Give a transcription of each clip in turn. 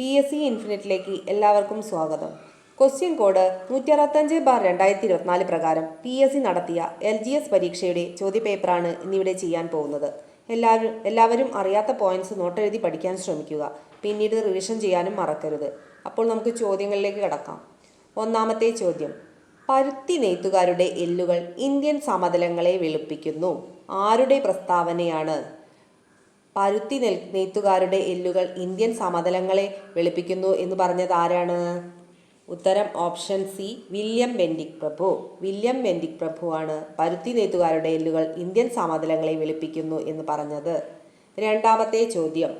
P S C ഇൻഫിനിറ്റിലേക്ക് എല്ലാവർക്കും സ്വാഗതം. Question code നൂറ്റി അറുപത്തഞ്ച് ബാർ രണ്ടായിരത്തി ഇരുപത്തിനാല് പ്രകാരം പി എസ് സി നടത്തിയ എൽ ജി എസ് പരീക്ഷയുടെ ചോദ്യപേപ്പറാണ് ഇന്നിവിടെ ചെയ്യാൻ പോകുന്നത്. എല്ലാവരും എല്ലാവരും അറിയാത്ത പോയിന്റ്സ് നോട്ടെഴുതി പഠിക്കാൻ ശ്രമിക്കുക. പിന്നീട് റിവിഷൻ ചെയ്യാനും മറക്കരുത്. അപ്പോൾ നമുക്ക് ചോദ്യങ്ങളിലേക്ക് കടക്കാം. ഒന്നാമത്തെ ചോദ്യം. പരുത്തി നെയ്ത്തുകാരുടെ എല്ലുകൾ ഇന്ത്യൻ സമതലങ്ങളെ വെളുപ്പിക്കുന്നു. ആരുടെ പ്രസ്താവനയാണ്? പരുത്തി നെൽ നെയ്ത്തുകാരുടെ എല്ലുകൾ ഇന്ത്യൻ സമതലങ്ങളെ വെളുപ്പിക്കുന്നു എന്ന് പറഞ്ഞത് ആരാണ്? ഉത്തരം ഓപ്ഷൻ സി വില്യം ബെൻഡിക് പ്രഭു. വില്യം ബെൻഡിക് പ്രഭു ആണ് പരുത്തി നെയ്ത്തുകാരുടെ എല്ലുകൾ ഇന്ത്യൻ സമതലങ്ങളെ വെളുപ്പിക്കുന്നു എന്ന് പറഞ്ഞത്. രണ്ടാമത്തെ ചോദ്യം.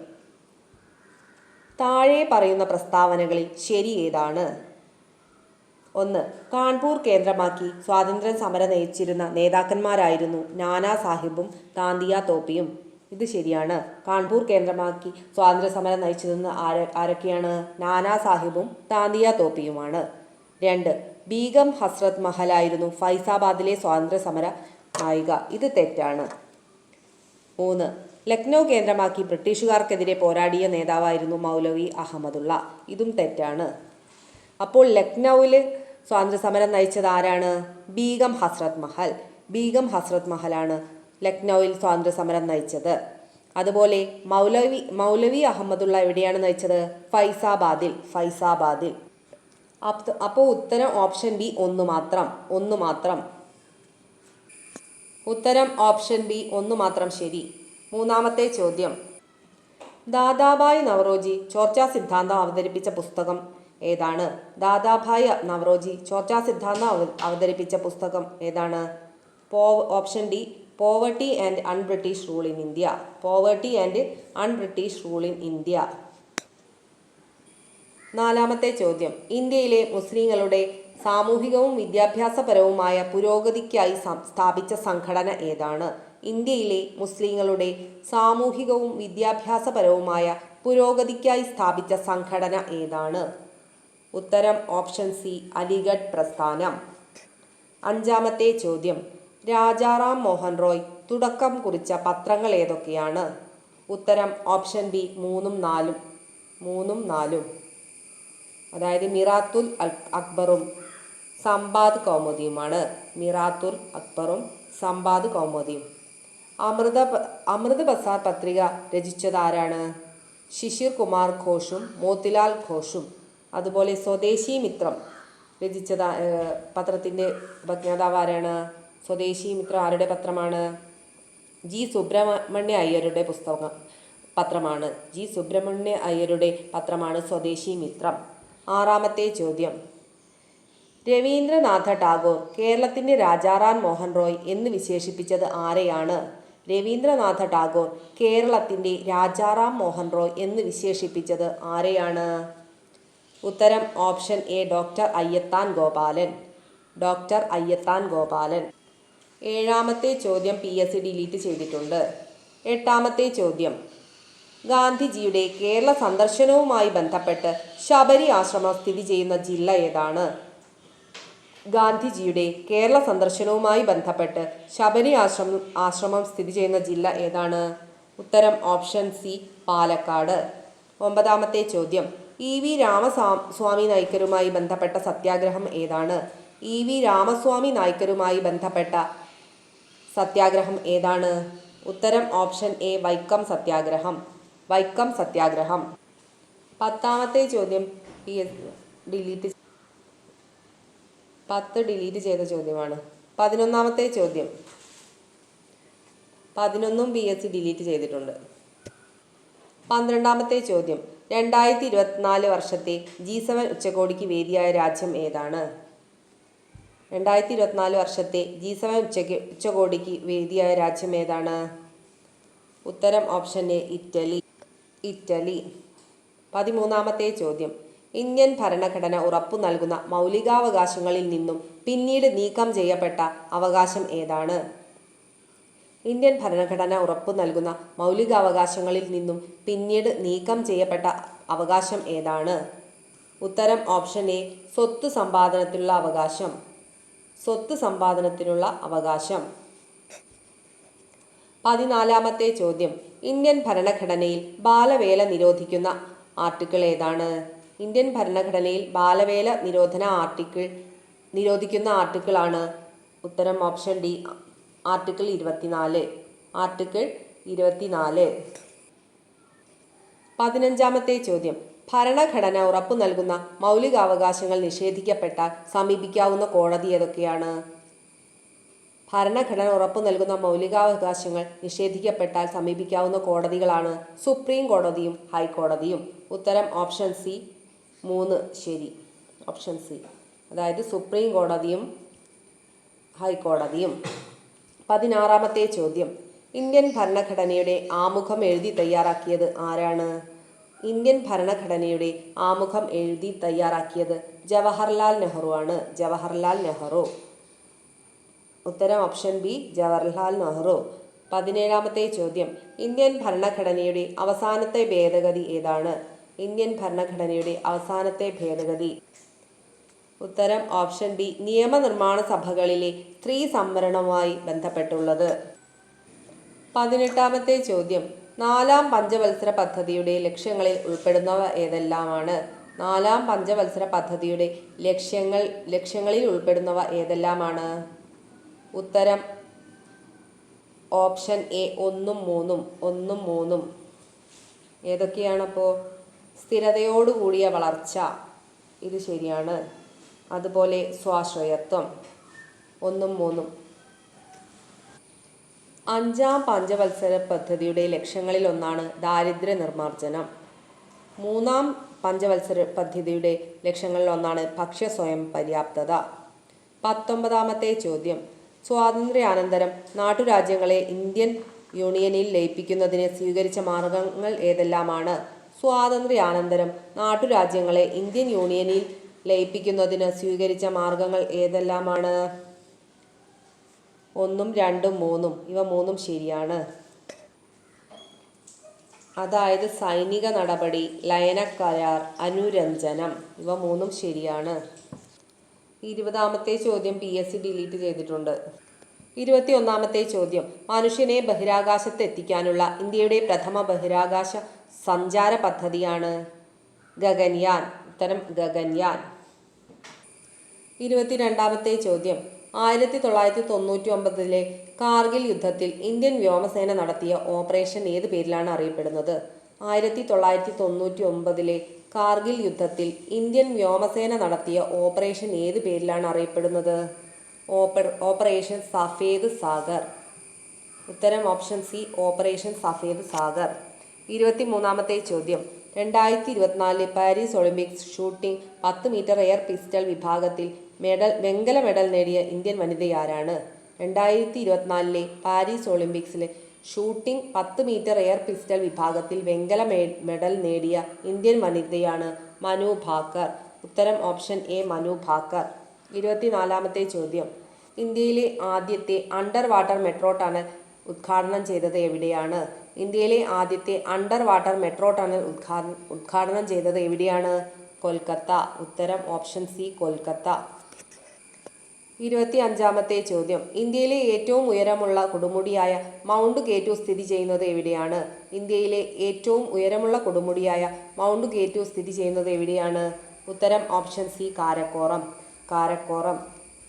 താഴെ പറയുന്ന പ്രസ്താവനകളിൽ ശരി ഏതാണ്? ഒന്ന് കാൺപൂർ കേന്ദ്രമാക്കി സ്വാതന്ത്ര്യ സമരം നയിച്ചിരുന്ന നേതാക്കന്മാരായിരുന്നു നാനാ സാഹിബും താന്തിയ തോപ്പിയും. ഇത് ശരിയാണ്. കാൺപൂർ കേന്ദ്രമാക്കി സ്വാതന്ത്ര്യ സമരം നയിച്ചിരുന്ന ആര ആരൊക്കെയാണ്? നാനാ സാഹിബും താന്തിയ തോപ്പിയുമാണ്. രണ്ട് ബീഗം ഹസ്രത് മഹലായിരുന്നു ഫൈസാബാദിലെ സ്വാതന്ത്ര്യ സമര നായിക. ഇത് തെറ്റാണ്. മൂന്ന് ലക്നൗ കേന്ദ്രമാക്കി ബ്രിട്ടീഷുകാർക്കെതിരെ പോരാടിയ നേതാവായിരുന്നു മൗലവി അഹമ്മദുള്ള. ഇതും തെറ്റാണ്. അപ്പോൾ ലക്നൌവിൽ സ്വാതന്ത്ര്യ സമരം നയിച്ചത് ആരാണ്? ബീഗം ഹസ്രത് മഹൽ. ബീഗം ഹസ്രത് മഹലാണ്. ലക്നൌവിൽ സ്വാതന്ത്ര്യ സമരം നയിച്ചത്. അതുപോലെ മൗലവി മൗലവി അഹമ്മദുള്ള എവിടെയാണ് നയിച്ചത്? ഫൈസാബാദിൽ ഫൈസാബാദിൽ. അപ്പോൾ ഉത്തരം ഓപ്ഷൻ ബി ഒന്ന് മാത്രം ഒന്ന് മാത്രം. ഉത്തരം ഓപ്ഷൻ ബി ഒന്ന് മാത്രം ശരി. മൂന്നാമത്തെ ചോദ്യം. ദാദാഭായ് നവറോജി ചോർച്ചാ സിദ്ധാന്തം അവതരിപ്പിച്ച പുസ്തകം ഏതാണ്? ദാദാഭായ് നവറോജി ചോർച്ചാ സിദ്ധാന്തം അവതരിപ്പിച്ച പുസ്തകം ഏതാണ്? പോ option D poverty and un British rule in India poverty and un British rule in India നാലാമത്തെ ചോദ്യം. ഇന്ത്യയിലെ മുസ്ലിങ്ങളുടെ സാമൂഹികവും വിദ്യാഭ്യാസപരവുമായ പുരോഗതിക്കായി സ്ഥാപിച്ച സംഘടന ഏതാണ്? ഇന്ത്യയിലെ മുസ്ലിങ്ങളുടെ സാമൂഹികവും വിദ്യാഭ്യാസപരവുമായ പുരോഗതിക്കായി സ്ഥാപിച്ച സംഘടന ഏതാണ്? ഉത്തരം ഓപ്ഷൻ സി അലിഗഡ് പ്രസ്ഥാനം. അഞ്ചാമത്തെ ചോദ്യം. രാജാറാം മോഹൻ റോയ് തുടക്കം കുറിച്ച പത്രങ്ങൾ ഏതൊക്കെയാണ്? ഉത്തരം ഓപ്ഷൻ ബി മൂന്നും നാലും. മൂന്നും നാലും. അതായത് മിറാത്തുൽ അക്ബറും സമ്പാദ് കൗമുദിയുമാണ്. മിറാത്തുൽ അക്ബറും സമ്പാദ് കൗമുദിയും. അമൃത അമൃത ബസാർ പത്രിക രചിച്ചത് ആരാണ് ശിശിർ കുമാർ ഘോഷും മോത്തിലാൽ ഘോഷും. അതുപോലെ സ്വദേശി മിത്രം രചിച്ചത് പത്രത്തിന്റെ ഉപജ്ഞാതാവ് ആരാണ് സ്വദേശി മിത്രം ആരുടെ പത്രമാണ്? ജി സുബ്രഹ്മണ്യ അയ്യരുടെ പുസ്തകം പത്രമാണ്. ജി സുബ്രഹ്മണ്യ അയ്യരുടെ പത്രമാണ് സ്വദേശി മിത്രം. ആറാമത്തെ ചോദ്യം. രവീന്ദ്രനാഥ ടാഗോർ കേരളത്തിന്റെ രാജാറാൻ മോഹൻ റോയ് എന്ന് വിശേഷിപ്പിച്ചത് ആരെയാണ്? രവീന്ദ്രനാഥ ടാഗോർ കേരളത്തിന്റെ രാജാറാം മോഹൻ റോയ് എന്ന് വിശേഷിപ്പിച്ചത് ആരെയാണ്? ഉത്തരം option A doctor Ayyathan Gopalan. Doctor Ayyathan Gopalan. ഏഴാമത്തെ ചോദ്യം പി എസ് സി ഡിലീറ്റ് ചെയ്തിട്ടുണ്ട്. എട്ടാമത്തെ ചോദ്യം. ഗാന്ധിജിയുടെ കേരള സന്ദർശനവുമായി ബന്ധപ്പെട്ട് ശബരി ആശ്രമം സ്ഥിതി ചെയ്യുന്ന ജില്ല ഏതാണ്? ഗാന്ധിജിയുടെ കേരള സന്ദർശനവുമായി ബന്ധപ്പെട്ട് ശബരി ആശ്രമം ആശ്രമം സ്ഥിതി ചെയ്യുന്ന ജില്ല ഏതാണ്? ഉത്തരം ഓപ്ഷൻ സി പാലക്കാട്. ഒമ്പതാമത്തെ ചോദ്യം. ഇ വി രാമസ്വാ- സ്വാമി നായ്ക്കരുമായി ബന്ധപ്പെട്ട സത്യാഗ്രഹം ഏതാണ്? ഇ വി രാമസ്വാമി നായ്ക്കരുമായി ബന്ധപ്പെട്ട സത്യാഗ്രഹം ഏതാണ്? ഉത്തരം ഓപ്ഷൻ എ വൈക്കം സത്യാഗ്രഹം. വൈക്കം സത്യാഗ്രഹം. പത്താമത്തെ ചോദ്യം പി എസ് ഡിലീറ്റ് പത്ത് ഡിലീറ്റ് ചെയ്ത ചോദ്യമാണ്. പതിനൊന്നാമത്തെ ചോദ്യം പതിനൊന്നും പി എസ് സി ഡിലീറ്റ് ചെയ്തിട്ടുണ്ട്. പന്ത്രണ്ടാമത്തെ ചോദ്യം രണ്ടായിരത്തി ഇരുപത്തിനാല് വർഷത്തെ ജി സെവൻ ഉച്ചകോടിക്ക് വേദിയായ രാജ്യം ഏതാണ്? രണ്ടായിരത്തി ഇരുപത്തിനാല് വർഷത്തെ ജി സെവൻ ഉച്ചയ്ക്ക് ഉച്ചകോടിക്ക് വേദിയായ രാജ്യം ഏതാണ്? ഉത്തരം ഓപ്ഷൻ എ ഇറ്റലി. ഇറ്റലി. പതിമൂന്നാമത്തെ ചോദ്യം. ഇന്ത്യൻ ഭരണഘടന ഉറപ്പു നൽകുന്ന മൗലികാവകാശങ്ങളിൽ നിന്നും പിന്നീട് നീക്കം ചെയ്യപ്പെട്ട അവകാശം ഏതാണ്? ഇന്ത്യൻ ഭരണഘടന ഉറപ്പു നൽകുന്ന മൗലികാവകാശങ്ങളിൽ നിന്നും പിന്നീട് നീക്കം ചെയ്യപ്പെട്ട അവകാശം ഏതാണ്? ഉത്തരം ഓപ്ഷൻ എ സ്വത്ത് സമ്പാദനത്തിലുള്ള അവകാശം. സ്വത്ത് സമ്പാദനത്തിനുള്ള അവകാശം. പതിനാലാമത്തെ ചോദ്യം. ഇന്ത്യൻ ഭരണഘടനയിൽ ബാലവേല നിരോധിക്കുന്ന ആർട്ടിക്കിൾ ഏതാണ്? ഇന്ത്യൻ ഭരണഘടനയിൽ ബാലവേല നിരോധന ആർട്ടിക്കിൾ നിരോധിക്കുന്ന ആർട്ടിക്കിളാണ് ഉത്തരം ഓപ്ഷൻ ഡി ആർട്ടിക്കിൾ ഇരുപത്തിനാല്. ആർട്ടിക്കിൾ ഇരുപത്തിനാല്. പതിനഞ്ചാമത്തെ ചോദ്യം. ഭരണഘടന ഉറപ്പു നൽകുന്ന മൗലികാവകാശങ്ങൾ നിഷേധിക്കപ്പെട്ടാൽ സമീപിക്കാവുന്ന കോടതി ഏതൊക്കെയാണ്? ഭരണഘടന ഉറപ്പു നൽകുന്ന മൗലികാവകാശങ്ങൾ നിഷേധിക്കപ്പെട്ടാൽ സമീപിക്കാവുന്ന കോടതികളാണ് സുപ്രീം കോടതിയും ഹൈക്കോടതിയും. ഉത്തരം ഓപ്ഷൻ സി. മൂന്ന്. ശരി. Option C. അതായത് സുപ്രീം കോടതിയും ഹൈക്കോടതിയും. പതിനാറാമത്തെ ചോദ്യം. ഇന്ത്യൻ ഭരണഘടനയുടെ ആമുഖം എഴുതി തയ്യാറാക്കിയത് ആരാണ്? ഇന്ത്യൻ ഭരണഘടനയുടെ ആമുഖം എഴുതി തയ്യാറാക്കിയത് ജവഹർലാൽ നെഹ്റു ആണ്. ജവഹർലാൽ നെഹ്റു. ഉത്തരം ഓപ്ഷൻ ബി ജവഹർലാൽ നെഹ്റു. പതിനേഴാമത്തെ ചോദ്യം. ഇന്ത്യൻ ഭരണഘടനയുടെ അവസാനത്തെ ഭേദഗതി ഏതാണ്? ഇന്ത്യൻ ഭരണഘടനയുടെ അവസാനത്തെ ഭേദഗതി. ഉത്തരം ഓപ്ഷൻ ബി നിയമനിർമ്മാണ സഭകളിലെ സ്ത്രീ സംവരണവുമായി ബന്ധപ്പെട്ടുള്ളത്. പതിനെട്ടാമത്തെ ചോദ്യം. നാലാം പഞ്ചവത്സര പദ്ധതിയുടെ ലക്ഷ്യങ്ങളിൽ ഉൾപ്പെടുന്നവ ഏതെല്ലാമാണ്? നാലാം പഞ്ചവത്സര പദ്ധതിയുടെ ലക്ഷ്യങ്ങൾ ലക്ഷ്യങ്ങളിൽ ഉൾപ്പെടുന്നവ ഏതെല്ലാമാണ്? ഉത്തരം ഓപ്ഷൻ എ ഒന്നും മൂന്നും ഒന്നും മൂന്നും. ഏതൊക്കെയാണപ്പോൾ സ്ഥിരതയോടുകൂടിയ വളർച്ച. ഇത് ശരിയാണ്. അതുപോലെ സ്വാശ്രയത്വം. ഒന്നും മൂന്നും. അഞ്ചാം പഞ്ചവത്സര പദ്ധതിയുടെ ലക്ഷ്യങ്ങളിലൊന്നാണ് ദാരിദ്ര്യ നിർമ്മാർജനം മൂന്നാം പഞ്ചവത്സര പദ്ധതിയുടെ ലക്ഷ്യങ്ങളിലൊന്നാണ് ഭക്ഷ്യ സ്വയം പര്യാപ്തത. പത്തൊമ്പതാമത്തെ ചോദ്യം. സ്വാതന്ത്ര്യാനന്തരം നാട്ടുരാജ്യങ്ങളെ ഇന്ത്യൻ യൂണിയനിൽ ലയിപ്പിക്കുന്നതിന് സ്വീകരിച്ച മാർഗങ്ങൾ ഏതെല്ലാമാണ്? സ്വാതന്ത്ര്യാനന്തരം നാട്ടുരാജ്യങ്ങളെ ഇന്ത്യൻ യൂണിയനിൽ ലയിപ്പിക്കുന്നതിന് സ്വീകരിച്ച മാർഗങ്ങൾ ഏതെല്ലാമാണ്? ഒന്നും രണ്ടും മൂന്നും. ഇവ മൂന്നും ശരിയാണ്. അതായത് സൈനിക നടപടി ലയനക്കരാർ അനുരഞ്ജനം. ഇവ മൂന്നും ശരിയാണ്. ഇരുപതാമത്തെ ചോദ്യം പി എസ് സി ഡിലീറ്റ് ചെയ്തിട്ടുണ്ട്. ഇരുപത്തി ഒന്നാമത്തെ ചോദ്യം. മനുഷ്യനെ ബഹിരാകാശത്ത് എത്തിക്കാനുള്ള ഇന്ത്യയുടെ പ്രഥമ ബഹിരാകാശ സഞ്ചാര പദ്ധതിയാണ് ഗഗൻയാൻ. ഉത്തരം ഗഗൻയാൻ. ഇരുപത്തിരണ്ടാമത്തെ ചോദ്യം. ആയിരത്തി തൊള്ളായിരത്തി തൊണ്ണൂറ്റി ഒമ്പതിലെ കാർഗിൽ യുദ്ധത്തിൽ ഇന്ത്യൻ വ്യോമസേന നടത്തിയ ഓപ്പറേഷൻ ഏത് പേരിലാണ് അറിയപ്പെടുന്നത്? ആയിരത്തി തൊള്ളായിരത്തി തൊണ്ണൂറ്റി ഒമ്പതിലെ കാർഗിൽ യുദ്ധത്തിൽ ഇന്ത്യൻ വ്യോമസേന നടത്തിയ ഓപ്പറേഷൻ ഏത് പേരിലാണ് അറിയപ്പെടുന്നത്? ഓപ്പർ ഓപ്പറേഷൻ സഫേദ് സാഗർ. ഉത്തരം option C operation Safed Sagar. ഇരുപത്തി മൂന്നാമത്തെ ചോദ്യം. രണ്ടായിരത്തി ഇരുപത്തിനാലിലെ പാരീസ് ഒളിമ്പിക്സ് ഷൂട്ടിംഗ് പത്ത് മീറ്റർ എയർ പിസ്റ്റൾ വിഭാഗത്തിൽ മെഡൽ വെങ്കല മെഡൽ നേടിയ ഇന്ത്യൻ വനിതയാരാണ്. രണ്ടായിരത്തി ഇരുപത്തിനാലിലെ പാരീസ് ഒളിമ്പിക്സിലെ ഷൂട്ടിംഗ് പത്ത് മീറ്റർ എയർ പിസ്റ്റൾ വിഭാഗത്തിൽ വെങ്കല മെഡൽ നേടിയ ഇന്ത്യൻ വനിതയാണ് മനു ഭാക്കർ. ഉത്തരം ഓപ്ഷൻ എ മനു ഭാക്കർ. ഇരുപത്തിനാലാമത്തെ ചോദ്യം. ഇന്ത്യയിലെ ആദ്യത്തെ അണ്ടർ വാട്ടർ മെട്രോ ടണൽ ഉദ്ഘാടനം ചെയ്തത് എവിടെയാണ്? ഇന്ത്യയിലെ ആദ്യത്തെ അണ്ടർ വാട്ടർ മെട്രോ ടണൽ ഉദ്ഘാടനം ഉദ്ഘാടനം ചെയ്തത് എവിടെയാണ്? കൊൽക്കത്ത. ഉത്തരം ഓപ്ഷൻ സി കൊൽക്കത്ത. ഇരുപത്തി അഞ്ചാമത്തെ ചോദ്യം. ഇന്ത്യയിലെ ഏറ്റവും ഉയരമുള്ള കൊടുമുടിയായ മൗണ്ട് കേറ്റു സ്ഥിതി ചെയ്യുന്നത് എവിടെയാണ്? ഇന്ത്യയിലെ ഏറ്റവും ഉയരമുള്ള കൊടുമുടിയായ മൗണ്ട് കേറ്റു സ്ഥിതി ചെയ്യുന്നത് എവിടെയാണ്? ഉത്തരം ഓപ്ഷൻ സി കാരക്കോറം. കാരക്കോറം.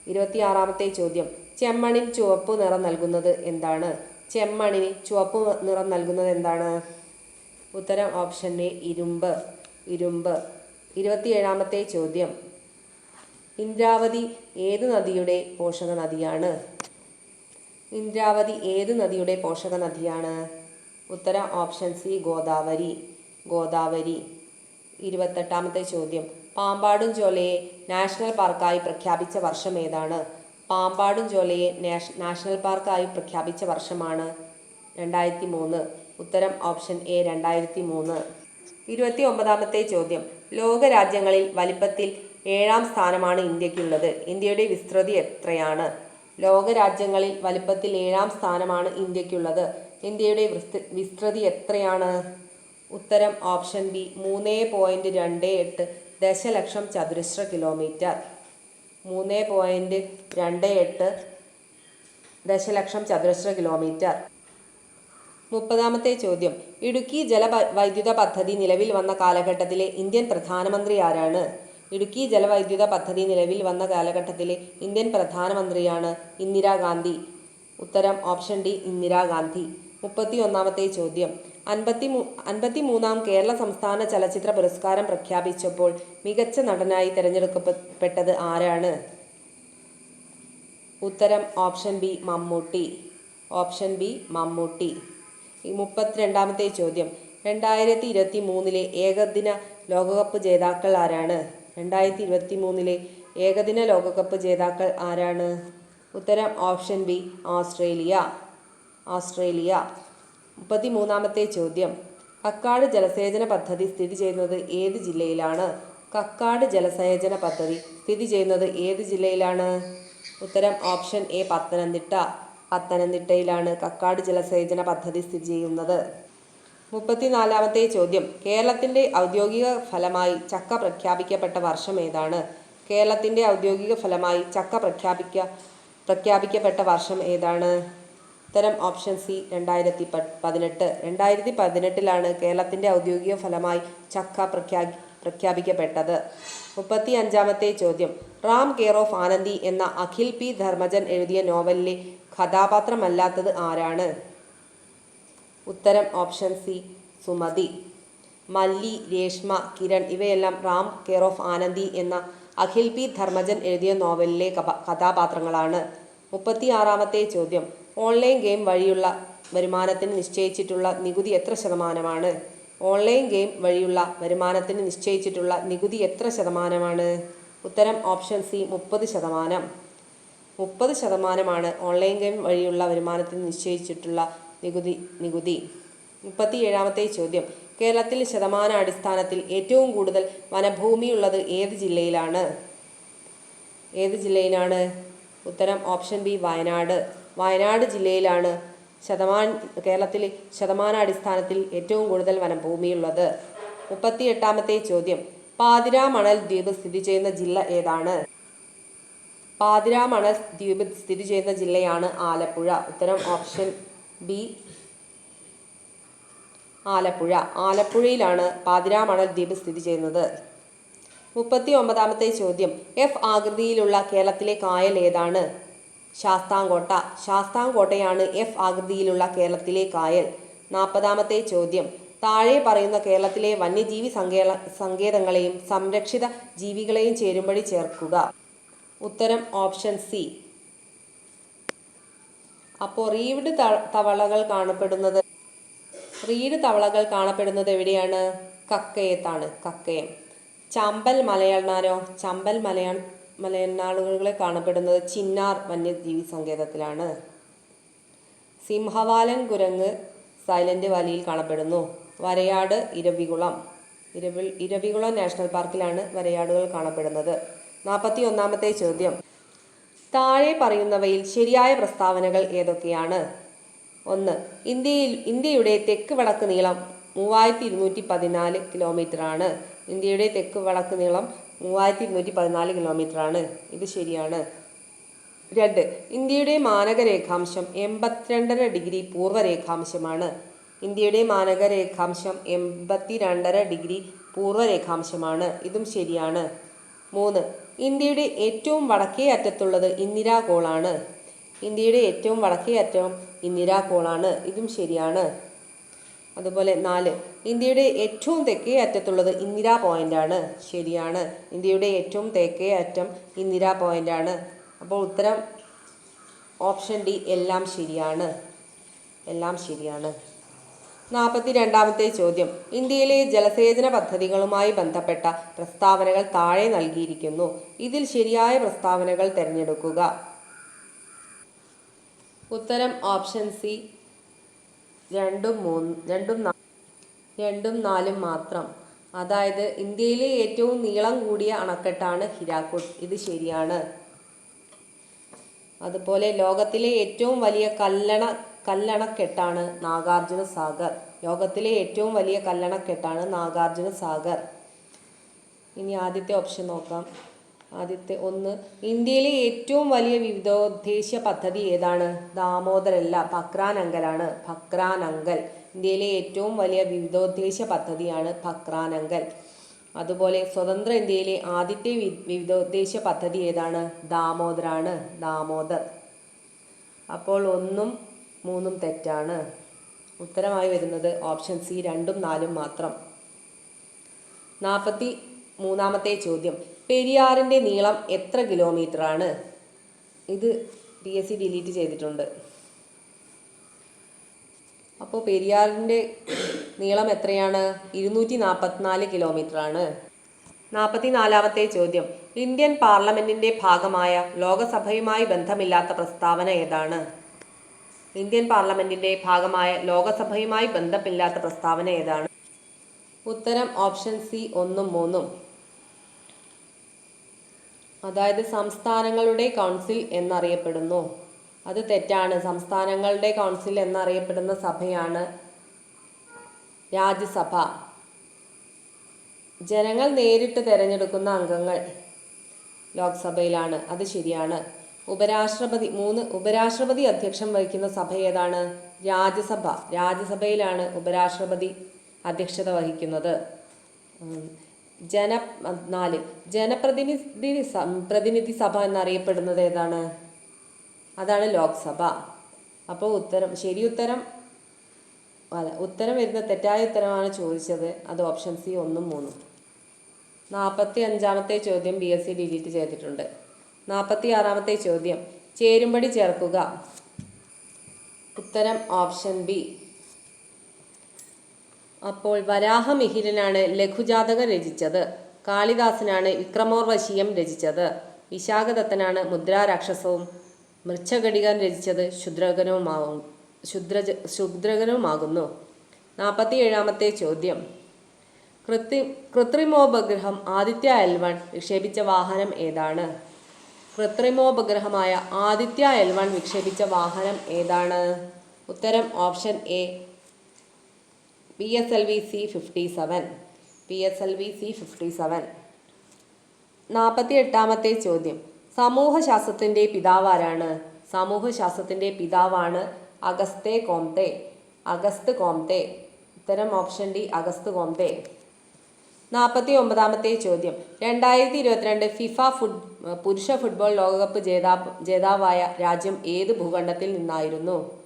ഇരുപത്തിയാറാമത്തെ ചോദ്യം. ചെമ്മണിൽ ചുവപ്പ് നിറം നൽകുന്നത് എന്താണ്? ചെമ്മണിന് ചുവപ്പ് നിറം നൽകുന്നത് എന്താണ്? ഉത്തരം ഓപ്ഷൻ എ ഇരുമ്പ് ഇരുമ്പ്. ഇരുപത്തിയേഴാമത്തെ ചോദ്യം. ഇന്ദ്രാവതി ഏത് നദിയുടെ പോഷക നദിയാണ്? ഇന്ദ്രാവതി ഏത് നദിയുടെ പോഷക നദിയാണ്? ഉത്തരം ഓപ്ഷൻ സി ഗോദാവരി. ഗോദാവരി. ഇരുപത്തെട്ടാമത്തെ ചോദ്യം. പാമ്പാടും ചോലയെ നാഷണൽ പാർക്കായി പ്രഖ്യാപിച്ച വർഷം ഏതാണ്? പാമ്പാടും നാഷ് നാഷണൽ പാർക്കായി പ്രഖ്യാപിച്ച വർഷമാണ് രണ്ടായിരത്തി മൂന്ന് ഉത്തരം ഓപ്ഷൻ എ രണ്ടായിരത്തി മൂന്ന് ഇരുപത്തി ഒമ്പതാമത്തെ ചോദ്യം ലോകരാജ്യങ്ങളിൽ വലിപ്പത്തിൽ ഏഴാം സ്ഥാനമാണ് ഇന്ത്യക്കുള്ളത്. ഇന്ത്യയുടെ വിസ്തൃതി എത്രയാണ്? ലോകരാജ്യങ്ങളിൽ വലിപ്പത്തിൽ ഏഴാം സ്ഥാനമാണ് ഇന്ത്യക്കുള്ളത്. ഇന്ത്യയുടെ വിസ്തൃതി എത്രയാണ്? ഉത്തരം ഓപ്ഷൻ ബി മൂന്ന് പോയിന്റ് രണ്ട് എട്ട് ദശലക്ഷം ചതുരശ്ര കിലോമീറ്റർ. മൂന്ന് പോയിന്റ് രണ്ട് എട്ട് ദശലക്ഷം ചതുരശ്ര കിലോമീറ്റർ. മുപ്പതാമത്തെ ചോദ്യം. ഇടുക്കി ജല വൈദ്യുത പദ്ധതി നിലവിൽ വന്ന കാലഘട്ടത്തിലെ ഇന്ത്യൻ പ്രധാനമന്ത്രി ആരാണ്? ഇടുക്കി ജലവൈദ്യുത പദ്ധതി നിലവിൽ വന്ന കാലഘട്ടത്തിലെ ഇന്ത്യൻ പ്രധാനമന്ത്രിയാണ് ഇന്ദിരാഗാന്ധി. ഉത്തരം ഓപ്ഷൻ ഡി ഇന്ദിരാഗാന്ധി. മുപ്പത്തി ഒന്നാമത്തെ ചോദ്യം. അൻപത്തി മൂ അൻപത്തി മൂന്നാം കേരള സംസ്ഥാന ചലച്ചിത്ര പുരസ്കാരം പ്രഖ്യാപിച്ചപ്പോൾ മികച്ച നടനായി തിരഞ്ഞെടുക്കപ്പെട്ടത് ആരാണ്? ഉത്തരം option B Mammootty. Option B Mammootty. മുപ്പത്തിരണ്ടാമത്തെ ചോദ്യം. രണ്ടായിരത്തി ഇരുപത്തി മൂന്നിലെ ഏകദിന ലോകകപ്പ് ജേതാക്കൾ ആരാണ്? രണ്ടായിരത്തി ഇരുപത്തി മൂന്നിലെ ഏകദിന ലോകകപ്പ് ജേതാക്കൾ ആരാണ്? ഉത്തരം ഓപ്ഷൻ ബി ഓസ്ട്രേലിയ ഓസ്ട്രേലിയ മുപ്പത്തി മൂന്നാമത്തെ ചോദ്യം. കക്കാട് ജലസേചന പദ്ധതി സ്ഥിതി ചെയ്യുന്നത് ഏത് ജില്ലയിലാണ്? കക്കാട് ജലസേചന പദ്ധതി സ്ഥിതി ചെയ്യുന്നത് ഏത് ജില്ലയിലാണ്? ഉത്തരം ഓപ്ഷൻ എ പത്തനംതിട്ട. പത്തനംതിട്ടയിലാണ് കക്കാട് ജലസേചന പദ്ധതി സ്ഥിതി ചെയ്യുന്നത്. മുപ്പത്തിനാലാമത്തെ ചോദ്യം. കേരളത്തിന്റെ ഔദ്യോഗിക ഫലമായി ചക്ക പ്രഖ്യാപിക്കപ്പെട്ട വർഷം ഏതാണ്? കേരളത്തിന്റെ ഔദ്യോഗിക ഫലമായി ചക്ക പ്രഖ്യാപിക്ക പ്രഖ്യാപിക്കപ്പെട്ട വർഷം ഏതാണ്? ഉത്തരം ഓപ്ഷൻ സി രണ്ടായിരത്തി പതിനെട്ട്. രണ്ടായിരത്തി പതിനെട്ടിലാണ് കേരളത്തിന്റെ ഔദ്യോഗിക ഫലമായി ചക്ക പ്രഖ്യാ പ്രഖ്യാപിക്കപ്പെട്ടത്. മുപ്പത്തി അഞ്ചാമത്തെ ചോദ്യം. റാം കെയർ ഓഫ് ആനന്ദി എന്ന അഖിൽ പി ധർമ്മജൻ എഴുതിയ നോവലിലെ കഥാപാത്രമല്ലാത്തത് ആരാണ്? ഉത്തരം ഓപ്ഷൻ സി സുമതി. മല്ലി രേഷ്മ കിരൺ ഇവയെല്ലാം റാം കെയർ ഓഫ് ആനന്ദി എന്ന അഖിൽ പി ധർമ്മജൻ എഴുതിയ നോവലിലെ കഥാപാത്രങ്ങളാണ് കഥാപാത്രങ്ങളാണ്. മുപ്പത്തിയാറാമത്തെ ചോദ്യം. ഓൺലൈൻ ഗെയിം വഴിയുള്ള വരുമാനത്തിന് നിശ്ചയിച്ചിട്ടുള്ള നികുതി എത്ര ശതമാനമാണ്? ഓൺലൈൻ ഗെയിം വഴിയുള്ള വരുമാനത്തിന് നിശ്ചയിച്ചിട്ടുള്ള നികുതി എത്ര ശതമാനമാണ്? ഉത്തരം ഓപ്ഷൻ സി മുപ്പത് ശതമാനം. മുപ്പത് ശതമാനമാണ് ഓൺലൈൻ ഗെയിം വഴിയുള്ള വരുമാനത്തിന് നിശ്ചയിച്ചിട്ടുള്ള നികുതി നികുതി. മുപ്പത്തി ഏഴാമത്തെ ചോദ്യം. കേരളത്തിൽ ശതമാന അടിസ്ഥാനത്തിൽ ഏറ്റവും കൂടുതൽ വനഭൂമിയുള്ളത് ഏത് ജില്ലയിലാണ്? ഏത് ജില്ലയിലാണ്? ഉത്തരം ഓപ്ഷൻ ബി വയനാട്. വയനാട് ജില്ലയിലാണ് ശതമാന കേരളത്തിൽ ശതമാനാടിസ്ഥാനത്തിൽ ഏറ്റവും കൂടുതൽ വനഭൂമിയുള്ളത് മുപ്പത്തി എട്ടാമത്തെ ചോദ്യം. പാതിരാമണൽ ദ്വീപ് സ്ഥിതി ചെയ്യുന്ന ജില്ല ഏതാണ്? പാതിരാമണൽ ദ്വീപ് സ്ഥിതി ചെയ്യുന്ന ജില്ലയാണ് ആലപ്പുഴ. ഉത്തരം ഓപ്ഷൻ ബി ആലപ്പുഴ. ആലപ്പുഴയിലാണ് പാതിരാമണൽ ദ്വീപ് സ്ഥിതി ചെയ്യുന്നത്. മുപ്പത്തി ഒമ്പതാമത്തെ ചോദ്യം. എഫ് ആകൃതിയിലുള്ള കേരളത്തിലെ കായൽ ഏതാണ്? ശാസ്താംകോട്ട. ശാസ്താംകോട്ടയാണ് എഫ് ആകൃതിയിലുള്ള കേരളത്തിലെ കായൽ. നാൽപ്പതാമത്തെ ചോദ്യം. താഴെ പറയുന്ന കേരളത്തിലെ വന്യജീവി സങ്കേള സങ്കേതങ്ങളെയും സംരക്ഷിത ജീവികളെയും ചേരുംപടി ചേർക്കുക. ഉത്തരം ഓപ്ഷൻ സി. അപ്പോൾ റീവ്ഡ് തവളകൾ കാണപ്പെടുന്നത് റീഡ് തവളകൾ കാണപ്പെടുന്നത് എവിടെയാണ്? കക്കയത്താണ്. കക്കയം. ചമ്പൽ മലയാളനാരോ? ചമ്പൽ മലയാ മലയണ്ണാളുകളെ കാണപ്പെടുന്നത് ചിന്നാർ വന്യജീവി സങ്കേതത്തിലാണ്. സിംഹവാലൻ കുരങ്ങ് സൈലന്റ് വാലിയിൽ കാണപ്പെടുന്നു. വരയാട് ഇരവികുളം. ഇരവിൾ ഇരവികുളം നാഷണൽ പാർക്കിലാണ് വരയാടുകൾ കാണപ്പെടുന്നത്. നാൽപ്പത്തി ഒന്നാമത്തെ ചോദ്യം. താഴെ പറയുന്നവയിൽ ശരിയായ പ്രസ്താവനകൾ ഏതൊക്കെയാണ്? ഒന്ന് ഇന്ത്യയിൽ ഇന്ത്യയുടെ തെക്ക് വടക്ക് നീളം മൂവായിരത്തി ഇരുന്നൂറ്റി പതിനാല് കിലോമീറ്റർ ആണ് ഇന്ത്യയുടെ തെക്ക് വടക്ക് നീളം മൂവായിരത്തി ഇരുന്നൂറ്റി പതിനാല് കിലോമീറ്റർ ആണ് ഇത് ശരിയാണ്. രണ്ട് ഇന്ത്യയുടെ മാനക രേഖാംശം എൺപത്തിരണ്ടര ഡിഗ്രി പൂർവ രേഖാംശമാണ് ഇന്ത്യയുടെ മാനക രേഖാംശം എൺപത്തിരണ്ടര ഡിഗ്രി പൂർവ രേഖാംശമാണ് ഇതും ശരിയാണ്. മൂന്ന് ഇന്ത്യയുടെ ഏറ്റവും വടക്കേ അറ്റത്തുള്ളത് ഇന്ദിരാഗോളാണ് ഇന്ത്യയുടെ ഏറ്റവും വടക്കേ അറ്റം ഇന്ദിരാഗോളാണ് ഇതും ശരിയാണ്. അതുപോലെ നാല് ഇന്ത്യയുടെ ഏറ്റവും തെക്കേ അറ്റത്തുള്ളത് ഇന്ദിരാ പോയിന്റ് ആണ്. ശരിയാണ്. ഇന്ത്യയുടെ ഏറ്റവും തെക്കേ അറ്റം ഇന്ദിരാ പോയിന്റ് ആണ്. അപ്പോൾ ഉത്തരം ഓപ്ഷൻ ഡി എല്ലാം ശരിയാണ്. എല്ലാം ശരിയാണ്. നാൽപ്പത്തി രണ്ടാമത്തെ ചോദ്യം. ഇന്ത്യയിലെ ജലസേചന പദ്ധതികളുമായി ബന്ധപ്പെട്ട പ്രസ്താവനകൾ താഴെ നൽകിയിരിക്കുന്നു. ഇതിൽ ശരിയായ പ്രസ്താവനകൾ തിരഞ്ഞെടുക്കുക. ഉത്തരം ഓപ്ഷൻ സി രണ്ടും മൂന്ന് രണ്ടും രണ്ടും നാലും മാത്രം. അതായത് ഇന്ത്യയിലെ ഏറ്റവും നീളം കൂടിയ അണക്കെട്ടാണ് ഹിരാക്കുഡ് ഇത് ശരിയാണ്. അതുപോലെ ലോകത്തിലെ ഏറ്റവും വലിയ കല്ലണ കല്ലണക്കെട്ടാണ് നാഗാർജുന സാഗർ. ലോകത്തിലെ ഏറ്റവും വലിയ കല്ലണക്കെട്ടാണ് നാഗാർജുന സാഗർ. ഇനി ആദ്യത്തെ ഓപ്ഷൻ നോക്കാം. ആദ്യത്തെ ഒന്ന്. ഇന്ത്യയിലെ ഏറ്റവും വലിയ വിവിധോദ്ദേശ പദ്ധതി ഏതാണ്? ദാമോദരല്ല ഭക്രാനങ്കലാണ് ഭക്രാനങ്കൽ ഇന്ത്യയിലെ ഏറ്റവും വലിയ വിവിധോദ്ദേശ പദ്ധതിയാണ് ഭക്രാനങ്കൽ അതുപോലെ സ്വതന്ത്ര ഇന്ത്യയിലെ ആദ്യത്തെ വിവിധോദ്ദേശ പദ്ധതി ഏതാണ്? ദാമോദരാണ്. ദാമോദർ. അപ്പോൾ ഒന്നും മൂന്നും തെറ്റാണ്. ഉത്തരമായി വരുന്നത് ഓപ്ഷൻ സി രണ്ടും നാലും മാത്രം. നാൽപ്പത്തി മൂന്നാമത്തെ ചോദ്യം. പെരിയാറിന്റെ നീളം എത്ര കിലോമീറ്ററാണ്? ഇത് പി എസ് സി ഡിലീറ്റ് ചെയ്തിട്ടുണ്ട്. അപ്പോൾ പെരിയാറിന്റെ നീളം എത്രയാണ്? ഇരുന്നൂറ്റി നാൽപ്പത്തിനാല് കിലോമീറ്ററാണ്. നാൽപ്പത്തി നാലാമത്തെ ചോദ്യം. ഇന്ത്യൻ പാർലമെന്റിന്റെ ഭാഗമായ ലോകസഭയുമായി ബന്ധമില്ലാത്ത പ്രസ്താവന ഏതാണ്? ഇന്ത്യൻ പാർലമെന്റിന്റെ ഭാഗമായ ലോകസഭയുമായി ബന്ധമില്ലാത്ത പ്രസ്താവന ഏതാണ്? ഉത്തരം ഓപ്ഷൻ സി ഒന്നും മൂന്നും. അതായത് സംസ്ഥാനങ്ങളുടെ കൗൺസിൽ എന്നറിയപ്പെടുന്നു. അത് തെറ്റാണ്. സംസ്ഥാനങ്ങളുടെ കൗൺസിൽ എന്നറിയപ്പെടുന്ന സഭയാണ് രാജ്യസഭ. ജനങ്ങൾ നേരിട്ട് തിരഞ്ഞെടുക്കുന്ന അംഗങ്ങൾ ലോക്സഭയിലാണ്. അത് ശരിയാണ്. ഉപരാഷ്ട്രപതി മൂന്ന് ഉപരാഷ്ട്രപതി അധ്യക്ഷം വഹിക്കുന്ന സഭ ഏതാണ്? രാജ്യസഭ. രാജ്യസഭയിലാണ് ഉപരാഷ്ട്രപതി അധ്യക്ഷത വഹിക്കുന്നത്. ജന നാല്. ജനപ്രതിനിധി പ്രതിനിധി സഭ എന്നറിയപ്പെടുന്നത് ഏതാണ്? അതാണ് ലോക്സഭ. അപ്പോൾ ഉത്തരം ശരി ഉത്തരം? അല്ല ഉത്തരം വരുന്ന തെറ്റായ ഉത്തരമാണ് ചോദിച്ചത്. അത് ഓപ്ഷൻ സി ഒന്നും മൂന്നും. നാൽപ്പത്തി അഞ്ചാമത്തെ ചോദ്യം ബി എസ് സി ഡിലീറ്റ് ചെയ്തിട്ടുണ്ട്. നാൽപ്പത്തി ആറാമത്തെ ചോദ്യം ചേരുംപടി ചേർക്കുക. ഉത്തരം ഓപ്ഷൻ ബി. അപ്പോൾ വരാഹമിഹിരനാണ് ലഘുജാതകം രചിച്ചത്. കാളിദാസനാണ് വിക്രമോർവശീയം രചിച്ചത്. വിശാഖദത്തനാണ് മുദ്രാരാക്ഷസവും മൃച്ഛഘടികൻ രചിച്ചത് ശുദ്രകനുമാവും ശുദ്ര ശുദ്രകനവുമാകുന്നു നാൽപ്പത്തി ഏഴാമത്തെ ചോദ്യം. കൃത്രി കൃത്രിമോപഗ്രഹം ആദിത്യ എൽ വൺ വിക്ഷേപിച്ച വാഹനം ഏതാണ്? കൃത്രിമോപഗ്രഹമായ ആദിത്യ എൽ വൺ വിക്ഷേപിച്ച വാഹനം ഏതാണ്? ഉത്തരം option A P S L V C fifty seven P S L V C fifty seven നാൽപ്പത്തി എട്ടാമത്തെ ചോദ്യം. സമൂഹശാസ്ത്രത്തിന്റെ പിതാവാരാണ്? സമൂഹശാസ്ത്രത്തിന്റെ പിതാവാണ് അഗസ്തേ കോംതെ. Auguste Comte. ഉത്തരം ഓപ്ഷൻ ഡി അഗസ്ത് കോംതെ. നാൽപ്പത്തി ഒമ്പതാമത്തെ ചോദ്യം. രണ്ടായിരത്തി ഇരുപത്തിരണ്ട് ഫിഫ ഫുട് പുരുഷ ഫുട്ബോൾ ലോകകപ്പ് ജേതാ ജേതാവായ രാജ്യം ഏത് ഭൂഖണ്ഡത്തിൽ നിന്നായിരുന്നു?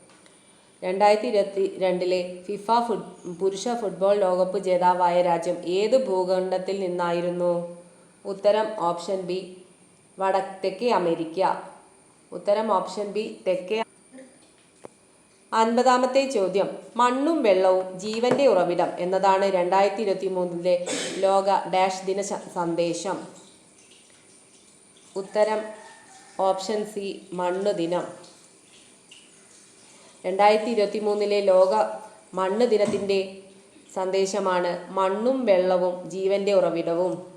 രണ്ടായിരത്തി ഇരുപത്തി രണ്ടിലെ ഫിഫ ഫുട് പുരുഷ ഫുട്ബോൾ ലോകകപ്പ് ജേതാവായ രാജ്യം ഏത് ഭൂഖണ്ഡത്തിൽ നിന്നായിരുന്നു? ഉത്തരം ഓപ്ഷൻ ബി വട തെക്കേ അമേരിക്ക. ഉത്തരം ഓപ്ഷൻ ബി തെക്കേ അൻപതാമത്തെ ചോദ്യം മണ്ണും വെള്ളവും ജീവന്റെ ഉറവിടം എന്നതാണ് രണ്ടായിരത്തി ഇരുപത്തി മൂന്നിലെ ലോക ഡാഷ് ദിന സന്ദേശം. ഉത്തരം ഓപ്ഷൻ സി മണ്ണ് ദിനം. രണ്ടായിരത്തി ഇരുപത്തി മൂന്നിലെ ലോക മണ്ണ് ദിനത്തിന്റെ സന്ദേശമാണ് മണ്ണും വെള്ളവും ജീവന്റെ ഉറവിടവും.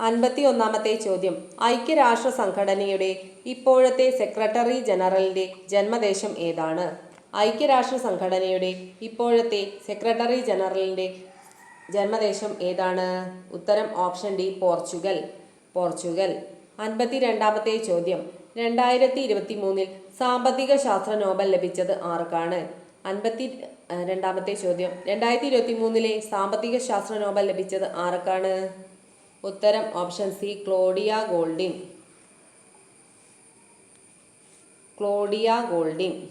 അൻപത്തി ഒന്നാമത്തെ ചോദ്യം. ഐക്യരാഷ്ട്ര സംഘടനയുടെ ഇപ്പോഴത്തെ സെക്രട്ടറി ജനറലിന്റെ ജന്മദേശം ഏതാണ്? ഐക്യരാഷ്ട്ര സംഘടനയുടെ ഇപ്പോഴത്തെ സെക്രട്ടറി ജനറലിന്റെ ജന്മദേശം ഏതാണ്? ഉത്തരം ഓപ്ഷൻ ഡി പോർച്ചുഗൽ. പോർച്ചുഗൽ. അൻപത്തി രണ്ടാമത്തെ ചോദ്യം. രണ്ടായിരത്തി ഇരുപത്തി മൂന്നിൽ സാമ്പത്തിക ശാസ്ത്ര നോബൽ ലഭിച്ചത് ആർക്കാണ്? അൻപത്തി രണ്ടാമത്തെ ചോദ്യം. രണ്ടായിരത്തി ഇരുപത്തി മൂന്നിലെ സാമ്പത്തിക ശാസ്ത്ര നോബൽ ലഭിച്ചത് ആർക്കാണ്? ഉത്തരം option C Claudia Goldin. Claudia Goldin.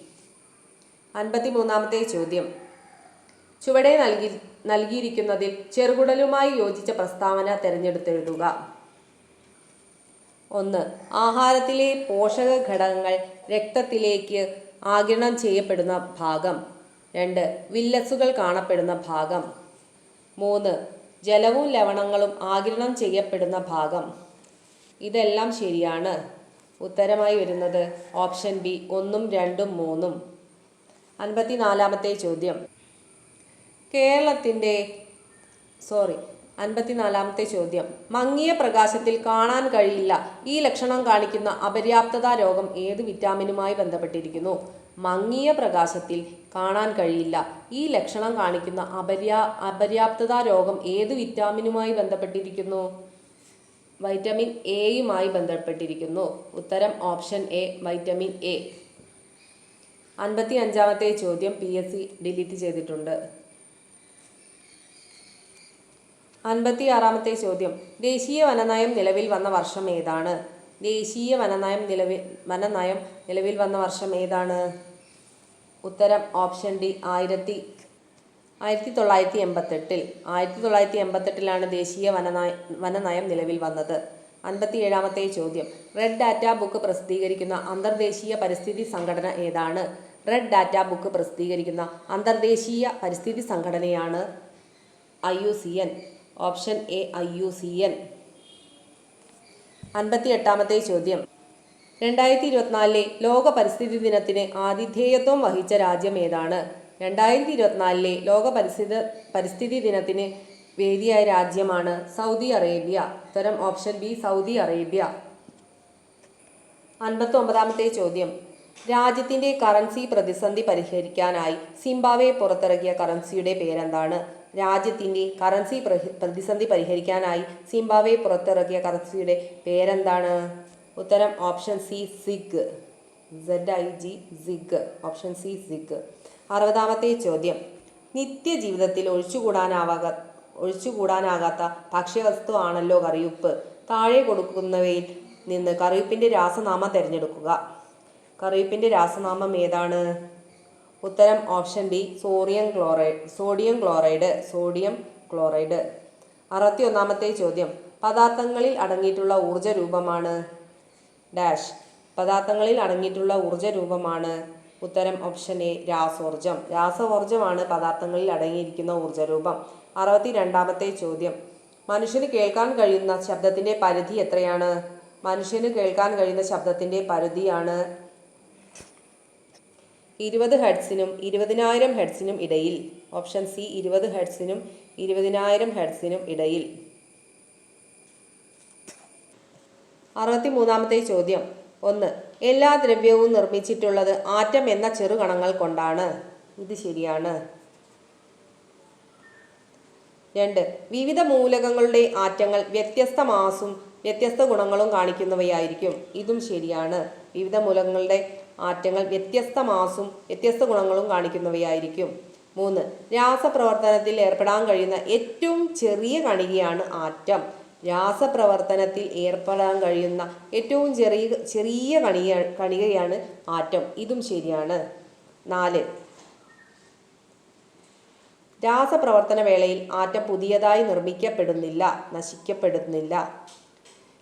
അൻപത്തി മൂന്നാമത്തെ ചോദ്യം. ചുവടെ നൽകി നൽകിയിരിക്കുന്നതിൽ ചെറുകുടലുമായി യോജിച്ച പ്രസ്താവന തിരഞ്ഞെടുത്തെഴുതുക. ഒന്ന്. ആഹാരത്തിലെ പോഷക ഘടകങ്ങൾ രക്തത്തിലേക്ക് ആഗിരണം ചെയ്യപ്പെടുന്ന ഭാഗം. രണ്ട്. വില്ലസുകൾ കാണപ്പെടുന്ന ഭാഗം. മൂന്ന്. ജലവും ലവണങ്ങളും ആഗിരണം ചെയ്യപ്പെടുന്ന ഭാഗം. ഇതെല്ലാം ശരിയാണ്. ഉത്തരമായി വരുന്നത് ഓപ്ഷൻ ബി ഒന്നും രണ്ടും മൂന്നും. അൻപത്തിനാലാമത്തെ ചോദ്യം. കേരളത്തിന്റെ സോറി അൻപത്തിനാലാമത്തെ ചോദ്യം. മങ്ങിയ പ്രകാശത്തിൽ കാണാൻ കഴിയില്ല. ഈ ലക്ഷണം കാണിക്കുന്ന അപര്യാപ്തത രോഗം ഏത് വിറ്റാമിനുമായി ബന്ധപ്പെട്ടിരിക്കുന്നു? മങ്ങിയ പ്രകാശത്തിൽ കാണാൻ കഴിയില്ല. ഈ ലക്ഷണം കാണിക്കുന്ന അപര്യാ അപര്യാപ്തത രോഗം ഏത് വിറ്റാമിനുമായി ബന്ധപ്പെട്ടിരിക്കുന്നു? വൈറ്റമിൻ എയുമായി ബന്ധപ്പെട്ടിരിക്കുന്നു. ഉത്തരം ഓപ്ഷൻ എ വൈറ്റമിൻ എ. അൻപത്തി അഞ്ചാമത്തെ ചോദ്യം പി എസ് സി ഡിലീറ്റ് ചെയ്തിട്ടുണ്ട്. അൻപത്തി ആറാമത്തെ ചോദ്യം. ദേശീയ വനനയം നിലവിൽ വന്ന വർഷം ഏതാണ്? ദേശീയ വനനയം നിലവിൽ വനനയം നിലവിൽ വന്ന വർഷം ഏതാണ്? ഉത്തരം ഓപ്ഷൻ ഡി ആയിരത്തി ആയിരത്തി തൊള്ളായിരത്തി എൺപത്തെട്ടിൽ ആയിരത്തി തൊള്ളായിരത്തി എൺപത്തെട്ടിലാണ് ദേശീയ വനനയ വനനയം നിലവിൽ വന്നത്. അൻപത്തി ഏഴാമത്തെ ചോദ്യം. റെഡ് ഡാറ്റ ബുക്ക് പ്രസിദ്ധീകരിക്കുന്ന അന്തർദേശീയ പരിസ്ഥിതി സംഘടന ഏതാണ്? റെഡ് ഡാറ്റ ബുക്ക് പ്രസിദ്ധീകരിക്കുന്ന അന്തർദേശീയ പരിസ്ഥിതി സംഘടനയാണ് I U C N. Option A I U C N. അൻപത്തി എട്ടാമത്തെ ചോദ്യം. രണ്ടായിരത്തി ഇരുപത്തിനാലിലെ ലോക പരിസ്ഥിതി ദിനത്തിന് ആതിഥേയത്വം വഹിച്ച രാജ്യം ഏതാണ്? രണ്ടായിരത്തി ഇരുപത്തിനാലിലെ ലോക പരിസ്ഥിതി പരിസ്ഥിതി ദിനത്തിന് വേദിയായ രാജ്യമാണ് സൗദി അറേബ്യ. ഉത്തരം ഓപ്ഷൻ ബി സൗദി അറേബ്യ. അൻപത്തി ഒമ്പതാമത്തെ ചോദ്യം. രാജ്യത്തിന്റെ കറൻസി പ്രതിസന്ധി പരിഹരിക്കാനായി സിംബാവെ പുറത്തിറക്കിയ കറൻസിയുടെ പേരെന്താണ്? രാജ്യത്തിന്റെ കറൻസി പ്രതിസന്ധി പരിഹരിക്കാനായി സിംബാബ്വെ പുറത്തിറക്കിയ കറൻസിയുടെ പേരെന്താണ്? ഉത്തരം option C ZiG Z I G ZiG option C ZiG അറുപതാമത്തെ ചോദ്യം. നിത്യജീവിതത്തിൽ ഒഴിച്ചുകൂടാനാവാക ഒഴിച്ചുകൂടാനാകാത്ത ഭക്ഷ്യവസ്തു ആണല്ലോ കറിയുപ്പ് താഴെ കൊടുക്കുന്നവയിൽ നിന്ന് കറിയുപ്പിന്റെ രാസനാമം തിരഞ്ഞെടുക്കുക. കറിയുപ്പിന്റെ രാസനാമം ഏതാണ്? ഉത്തരം option B സോറിയം chloride sodium chloride sodium chloride. അറുപത്തി ഒന്നാമത്തെ ചോദ്യം. പദാർത്ഥങ്ങളിൽ അടങ്ങിയിട്ടുള്ള ഊർജ രൂപമാണ് ഡാഷ്. പദാർത്ഥങ്ങളിൽ അടങ്ങിയിട്ടുള്ള ഊർജ രൂപമാണ് ഉത്തരം ഓപ്ഷൻ എ രാസോർജം രാസോർജമാണ് പദാർത്ഥങ്ങളിൽ അടങ്ങിയിരിക്കുന്ന ഊർജരൂപം അറുപത്തി രണ്ടാമത്തെ ചോദ്യം. മനുഷ്യന് കേൾക്കാൻ കഴിയുന്ന ശബ്ദത്തിന്റെ പരിധി എത്രയാണ്? മനുഷ്യന് കേൾക്കാൻ കഴിയുന്ന ശബ്ദത്തിന്റെ പരിധിയാണ് ഇരുപത് ഹെഡ്സിനും ഇരുപതിനായിരം ഹെഡ്സിനും ഇടയിൽ. ഓപ്ഷൻ സി ഇരുപത് ഹെഡ്സിനും ഇരുപതിനായിരം ഹെഡ്സിനും ഇടയിൽ. അറുപത്തി മൂന്നാമത്തെ ചോദ്യം. ഒന്ന് എല്ലാ ദ്രവ്യവും നിർമ്മിച്ചിട്ടുള്ളത് ആറ്റം എന്ന ചെറുകണങ്ങൾ കൊണ്ടാണ്. ഇത് ശരിയാണ്. രണ്ട് വിവിധ മൂലകങ്ങളുടെ ആറ്റങ്ങൾ വ്യത്യസ്ത മാസും വ്യത്യസ്ത ഗുണങ്ങളും കാണിക്കുന്നവയായിരിക്കും. ഇതും ശരിയാണ്. വിവിധ മൂലകങ്ങളുടെ ആറ്റങ്ങൾ വ്യത്യസ്ത മാസും വ്യത്യസ്ത ഗുണങ്ങളും കാണിക്കുന്നവയായിരിക്കും. മൂന്ന് രാസപ്രവർത്തനത്തിൽ ഏർപ്പെടാൻ കഴിയുന്ന ഏറ്റവും ചെറിയ കണികയാണ് ആറ്റം. രാസപ്രവർത്തനത്തിൽ ഏർപ്പെടാൻ കഴിയുന്ന ഏറ്റവും ചെറിയ ചെറിയ കണിക കണികയാണ് ആറ്റം. ഇതും ശരിയാണ്. നാല് രാസപ്രവർത്തന വേളയിൽ ആറ്റം പുതിയതായി നിർമ്മിക്കപ്പെടുന്നില്ല നശിക്കപ്പെടുന്നില്ല.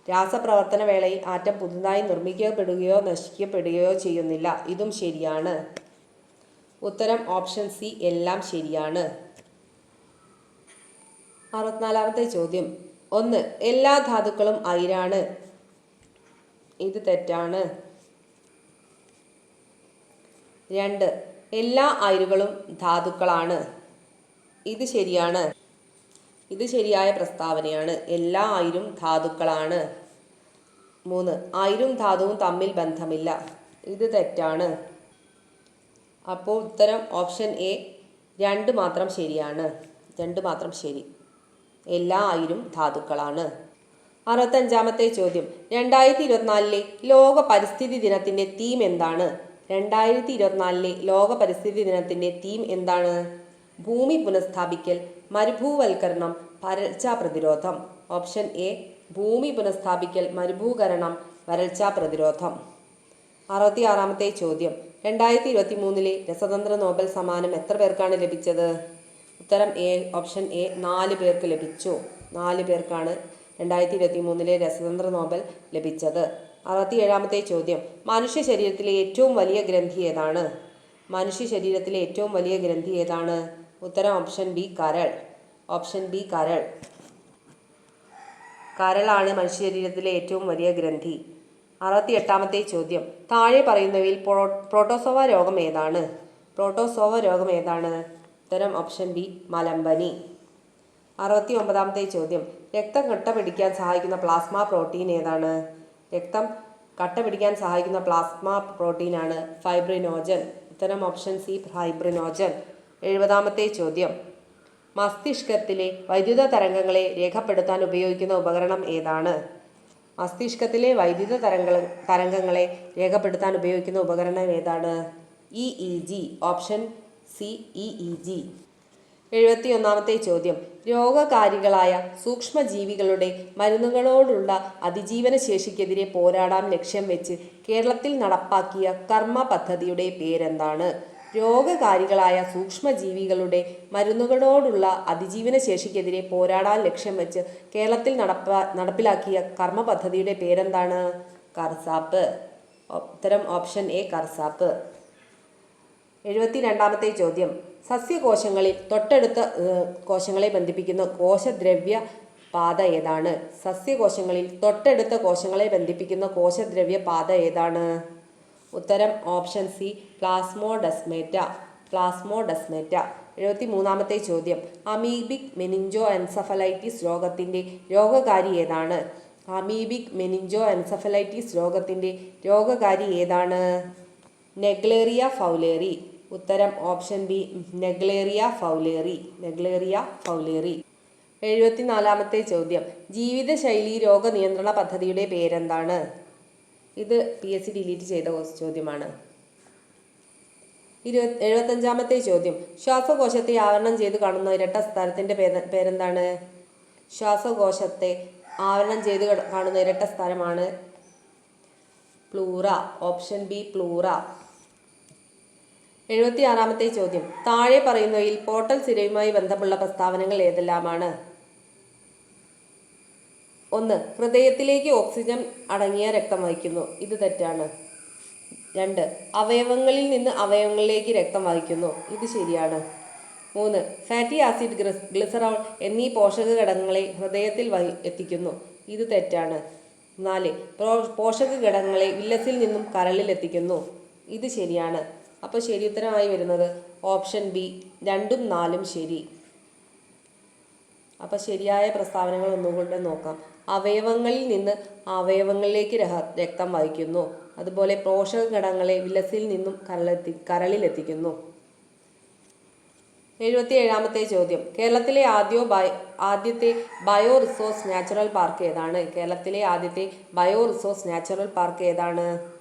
രാസപ്രവർത്തന വേളയിൽ ആറ്റം പുതുതായി നിർമ്മിക്കപ്പെടുകയോ നശിക്കപ്പെടുകയോ ചെയ്യുന്നില്ല. ഇതും ശരിയാണ്. ഉത്തരം ഓപ്ഷൻ സി എല്ലാം ശരിയാണ്. അറുപത്തിനാലാമത്തെ ചോദ്യം. ഒന്ന് എല്ലാ ധാതുക്കളും അയിരാണ്. ഇത് തെറ്റാണ്. രണ്ട് എല്ലാ അയിരുകളും ധാതുക്കളാണ്. ഇത് ശരിയാണ്. ഇത് ശരിയായ പ്രസ്താവനയാണ്. എല്ലാ ആയിരും ധാതുക്കളാണ്. മൂന്ന് ആയിരും ധാതുവും തമ്മിൽ ബന്ധമില്ല. ഇത് തെറ്റാണ്. അപ്പോൾ ഉത്തരം ഓപ്ഷൻ എ രണ്ട് മാത്രം ശരിയാണ്. രണ്ട് മാത്രം ശരി. എല്ലാ ആയിരും ധാതുക്കളാണ്. അറുപത്തഞ്ചാമത്തെ ചോദ്യം. രണ്ടായിരത്തി ഇരുപത്തിനാലിലെ ലോക പരിസ്ഥിതി ദിനത്തിന്റെ തീം എന്താണ്? രണ്ടായിരത്തി ഇരുപത്തിനാലിലെ ലോക പരിസ്ഥിതി ദിനത്തിന്റെ തീം എന്താണ്? ഭൂമി പുനഃസ്ഥാപിക്കൽ മരുഭൂവൽക്കരണം വരൾച്ചാ പ്രതിരോധം. ഓപ്ഷൻ എ ഭൂമി പുനഃസ്ഥാപിക്കൽ മരുഭൂകരണം വരൾച്ചാ പ്രതിരോധം. അറുപത്തി ആറാമത്തെ ചോദ്യം. രണ്ടായിരത്തി ഇരുപത്തി മൂന്നിലെ രസതന്ത്ര നോബൽ സമ്മാനം എത്ര പേർക്കാണ് ലഭിച്ചത്? ഉത്തരം എ ഓപ്ഷൻ എ നാല് പേർക്ക് ലഭിച്ചു. നാല് പേർക്കാണ് രണ്ടായിരത്തി ഇരുപത്തി മൂന്നിലെ രസതന്ത്ര നോബൽ ലഭിച്ചത്. അറുപത്തി ഏഴാമത്തെ ചോദ്യം. മനുഷ്യ ശരീരത്തിലെ ഏറ്റവും വലിയ ഗ്രന്ഥി ഏതാണ്? മനുഷ്യ ശരീരത്തിലെ ഏറ്റവും വലിയ ഗ്രന്ഥി ഏതാണ്? ഉത്തരം ഓപ്ഷൻ ബി കരൾ. ഓപ്ഷൻ ബി കരൾ. കരളാണ് മനുഷ്യ ശരീരത്തിലെ ഏറ്റവും വലിയ ഗ്രന്ഥി. അറുപത്തി എട്ടാമത്തെ ചോദ്യം. താഴെ പറയുന്നവയിൽ പ്രോ പ്രോട്ടോസോവ രോഗം ഏതാണ്? പ്രോട്ടോസോവ രോഗം ഏതാണ്? ഉത്തരം ഓപ്ഷൻ ബി മലമ്പനി. അറുപത്തി ഒമ്പതാമത്തെ ചോദ്യം. രക്തം കട്ട പിടിക്കാൻ സഹായിക്കുന്ന പ്ലാസ്മ പ്രോട്ടീൻ ഏതാണ്? രക്തം കട്ട പിടിക്കാൻ സഹായിക്കുന്ന പ്ലാസ്മ പ്രോട്ടീനാണ് ഫൈബ്രിനോജൻ. ഉത്തരം ഓപ്ഷൻ സി ഫൈബ്രിനോജൻ. എഴുപതാമത്തെ ചോദ്യം. മസ്തിഷ്കത്തിലെ വൈദ്യുത തരംഗങ്ങളെ രേഖപ്പെടുത്താൻ ഉപയോഗിക്കുന്ന ഉപകരണം ഏതാണ്? മസ്തിഷ്കത്തിലെ വൈദ്യുത തരംഗ തരംഗങ്ങളെ രേഖപ്പെടുത്താൻ ഉപയോഗിക്കുന്ന ഉപകരണം ഏതാണ്? E E G option C E E G. എഴുപത്തിയൊന്നാമത്തെ ചോദ്യം. രോഗകാരികളായ സൂക്ഷ്മജീവികളുടെ മരുന്നുകളോടുള്ള അതിജീവന ശേഷിക്കെതിരെ പോരാടാൻ ലക്ഷ്യം വെച്ച് കേരളത്തിൽ നടപ്പാക്കിയ കർമ്മ പദ്ധതിയുടെ പേരെന്താണ്? രോഗകാരികളായ സൂക്ഷ്മജീവികളുടെ മരുന്നുകളോടുള്ള അതിജീവന ശേഷിക്കെതിരെ പോരാടാൻ ലക്ഷ്യം വെച്ച് കേരളത്തിൽ നടപ്പ നടപ്പിലാക്കിയ കർമ്മ പദ്ധതിയുടെ പേരെന്താണ്? കർസാപ്പ്. ഉത്തരം ഓപ്ഷൻ എ കർസാപ്പ്. എഴുപത്തി രണ്ടാമത്തെ ചോദ്യം. സസ്യകോശങ്ങളിൽ തൊട്ടടുത്ത കോശങ്ങളെ ബന്ധിപ്പിക്കുന്ന കോശദ്രവ്യ പാത ഏതാണ്? സസ്യകോശങ്ങളിൽ തൊട്ടടുത്ത കോശങ്ങളെ ബന്ധിപ്പിക്കുന്ന കോശദ്രവ്യ പാത ഏതാണ്? ഉത്തരം ഓപ്ഷൻ സി പ്ലാസ്മോഡസ്മേറ്റ പ്ലാസ്മോഡസ്മേറ്റ. എഴുപത്തി മൂന്നാമത്തെ ചോദ്യം. അമീബിക് മെനിഞ്ചോ എൻസഫലൈറ്റിസ് രോഗത്തിന്റെ രോഗകാരി ഏതാണ്? അമീബിക് മെനിഞ്ചോ എൻസഫലൈറ്റിസ് രോഗത്തിന്റെ രോഗകാരി ഏതാണ്? Naegleria fowleri. ഉത്തരം option B Naegleria fowleri. Naegleria fowleri. എഴുപത്തിനാലാമത്തെ ചോദ്യം. ജീവിതശൈലി രോഗനിയന്ത്രണ പദ്ധതിയുടെ പേരെന്താണ്? ഇത് പി എസ് സി ഡിലീറ്റ് ചെയ്ത ചോദ്യമാണ്. ഇരുപത് എഴുപത്തഞ്ചാമത്തെ ചോദ്യം. ശ്വാസകോശത്തെ ആവരണം ചെയ്ത് കാണുന്ന ഇരട്ട സ്ഥലത്തിന്റെ പേര് പേരെന്താണ്? ശ്വാസകോശത്തെ ആവരണം ചെയ്ത് കാണുന്ന ഇരട്ട സ്ഥലമാണ് പ്ലൂറ ഓപ്ഷൻ ബി പ്ലൂറ. എഴുപത്തി ആറാമത്തെ ചോദ്യം. താഴെ പറയുന്നവയിൽ പോർട്ടൽ സിരയുമായി ബന്ധമുള്ള പ്രസ്താവനകൾ ഏതെല്ലാമാണ്? ഒന്ന് ഹൃദയത്തിലേക്ക് ഓക്സിജൻ അടങ്ങിയ രക്തം വഹിക്കുന്നു. ഇത് തെറ്റാണ്. രണ്ട് അവയവങ്ങളിൽ നിന്ന് അവയവങ്ങളിലേക്ക് രക്തം വഹിക്കുന്നു. ഇത് ശരിയാണ്. മൂന്ന് ഫാറ്റി ആസിഡ് ഗ്ലിസറോൾ എന്നീ പോഷക ഘടകങ്ങളെ ഹൃദയത്തിൽ എത്തിക്കുന്നു. ഇത് തെറ്റാണ്. നാല് പോഷക ഘടകങ്ങളെ വില്ലസിൽ നിന്നും കരളിൽ എത്തിക്കുന്നു. ഇത് ശരിയാണ്. അപ്പോൾ ശരി ഉത്തരമായി വരുന്നത് ഓപ്ഷൻ ബി രണ്ടും നാലും ശരി. അപ്പോൾ ശരിയായ പ്രസ്താവനകൾ ഒന്നുകൂടെ നോക്കാം. അവയവങ്ങളിൽ നിന്ന് അവയവങ്ങളിലേക്ക് രക്തം വഹിക്കുന്നു. അതുപോലെ പോഷക ഘടകങ്ങളെ വിലസിൽ നിന്നും കരളെത്തി കരളിലെത്തിക്കുന്നു. എഴുപത്തി ഏഴാമത്തെ ചോദ്യം. കേരളത്തിലെ ആദ്യോ ബയോ ആദ്യത്തെ ബയോ റിസോഴ്സ് നാച്ചുറൽ പാർക്ക് ഏതാണ്? കേരളത്തിലെ ആദ്യത്തെ ബയോ റിസോഴ്സ് നാച്ചുറൽ പാർക്ക് ഏതാണ്?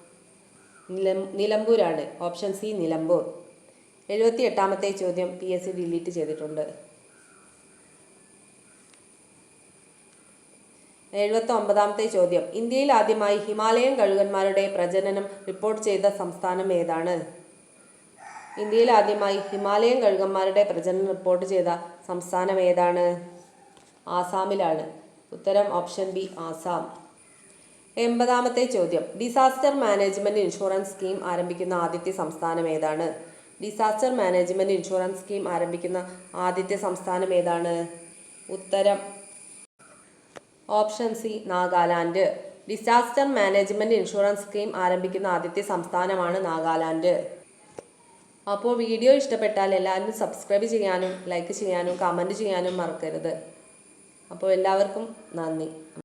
നിലമ്പൂരാണ്. Option C Nilambur. എഴുപത്തി എട്ടാമത്തെ ചോദ്യം പി എസ് സി ഡിലീറ്റ് ചെയ്തിട്ടുണ്ട്. എഴുപത്തി ഒമ്പതാമത്തെ ചോദ്യം. ഇന്ത്യയിൽ ആദ്യമായി ഹിമാലയൻ കഴുകന്മാരുടെ പ്രജനനം റിപ്പോർട്ട് ചെയ്ത സംസ്ഥാനം ഏതാണ്? ഇന്ത്യയിൽ ആദ്യമായി ഹിമാലയൻ കഴുകന്മാരുടെ പ്രജനനം റിപ്പോർട്ട് ചെയ്ത സംസ്ഥാനം ഏതാണ്? ആസാമിലാണ്. ഉത്തരം ഓപ്ഷൻ ബി ആസാം. എൺപതാമത്തെ ചോദ്യം. ഡിസാസ്റ്റർ മാനേജ്മെന്റ് ഇൻഷുറൻസ് സ്കീം ആരംഭിക്കുന്ന ആദ്യത്തെ സംസ്ഥാനം ഏതാണ്? ഡിസാസ്റ്റർ മാനേജ്മെന്റ് ഇൻഷുറൻസ് സ്കീം ആരംഭിക്കുന്ന ആദ്യത്തെ സംസ്ഥാനം ഏതാണ്? ഉത്തരം option C Nagaland. Disaster management insurance scheme ആരംഭിക്കുന്ന ആദ്യത്തെ സംസ്ഥാനമാണ് നാഗാലാൻഡ്. അപ്പോൾ വീഡിയോ ഇഷ്ടപ്പെട്ടാൽ എല്ലാവരും സബ്സ്ക്രൈബ് ചെയ്യാനും ലൈക്ക് ചെയ്യാനും കമന്റ് ചെയ്യാനും മറക്കരുത്. അപ്പോൾ എല്ലാവർക്കും നന്ദി.